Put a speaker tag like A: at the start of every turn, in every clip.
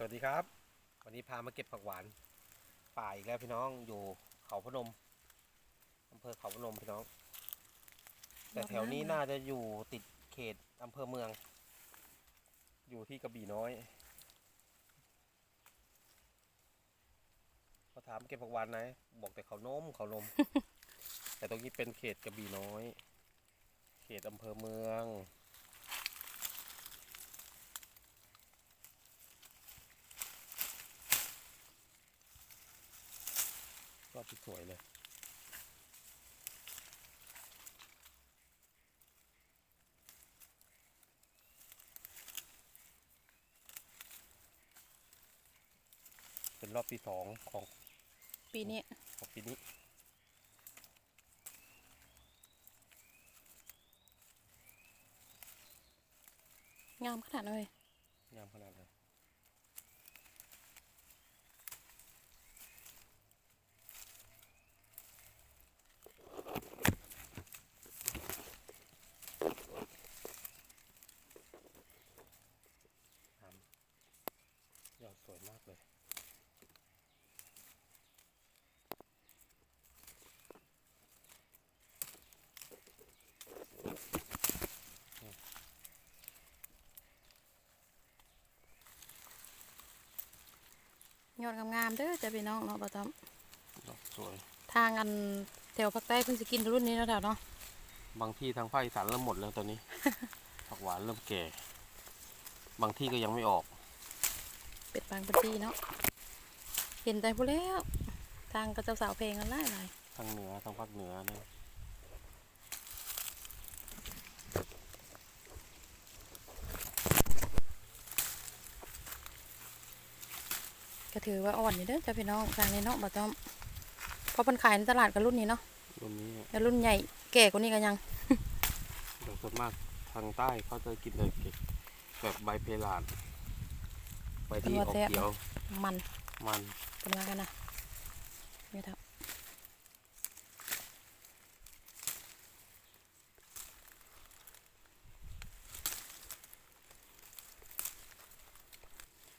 A: สวัสดีครับ วันนี้พามาเก็บผักหวาน ป่าอีกแล้วพี่น้องอยู่เขาพนมอำเภอเขาพนมพี่น้อง แต่แถวนี้น่าจะอยู่ติดเขตอำเภอเมือง อยู่ที่กระบี่น้อยพอถามเก็บผักหวานไหนบอกแต่เขานมเขานมแต่ตรงนี้เป็นเขตกระบี่น้อย เขตอำเภอเมือง ก็สวยเลย เป็นรอบที่สองของ
B: ปีนี้
A: ของปีนี้
B: งามขนาดเลย
A: งามขนาดเลยงาม ยอดสวยมากเลย
B: ยอดงามๆเด้อจะพี่น้องเนาะประจ
A: ดอกสวยำ
B: ทางอันแถวภาคใต้เพิ่งสิกินรุ่นนี้แล้วแถวเนาะ
A: บางที่ทางภาคอีสานเริ่มหมดแล้วตอนนี้ ผักหวานเริ่มแก่ บางที่ก็ยังไม่ออก
B: เป็ดบางปทีเนาะเห็นใจพูแล้วทางกระเจ้าสาวเพลงกันไล่หลาย
A: ทางเหนือทางภาคเหนือนะ
B: ก็ถือว่าอ่อนอยู่เด้อจะพี่น้องทางนี้เนาะประจำเพราะมันขายในตลาดกับรุ่นนี้เนาะ
A: รุ่นนี้
B: แต่รุ่นใหญ่แก่กว่านี้ก็ยัง
A: โดยส่วนมากทางใต้เขาจะกินเลยเก็บแบบใบเพลาน ใบที่ออกเขียว
B: มัน
A: มัน
B: เป็นว่ากันนะไม่ทับ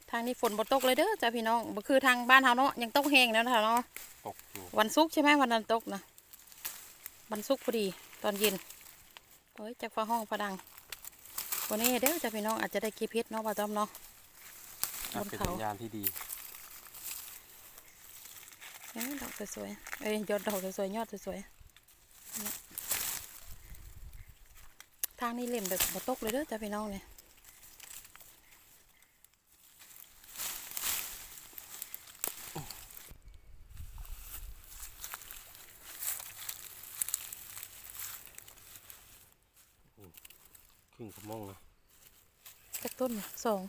B: ทางนี้ฝนบ่ตกเลยเด้อจ้าพี่น้องบ่คือทางบ้านเฮาเนาะยังตกแห้งแล้วนะเนาะ
A: ตกอยู่
B: วันศุกร์ใช่ไหมวันนั้นตกนะวันศุกร์พอดีตอนเย็นโอ้ยจากฟ้าห้องฟ้าดัง วันนี้เด้อจ้าพี่น้องอาจจะได้กีเพชรเนาะว่าจอมเนาะ บน
A: เป็น
B: เขา
A: สัญญาณที่ดี
B: เอ้ยดอกสวยๆเอ้ยยอดดอกสวยๆยอดสวยๆนะทางนี้เล่มแบบบ่ตกเลยเด้อจ้าพี่น้องเนี่ย
A: ครึ่งกระมงนะ
B: จักต้นเนี่ยสอง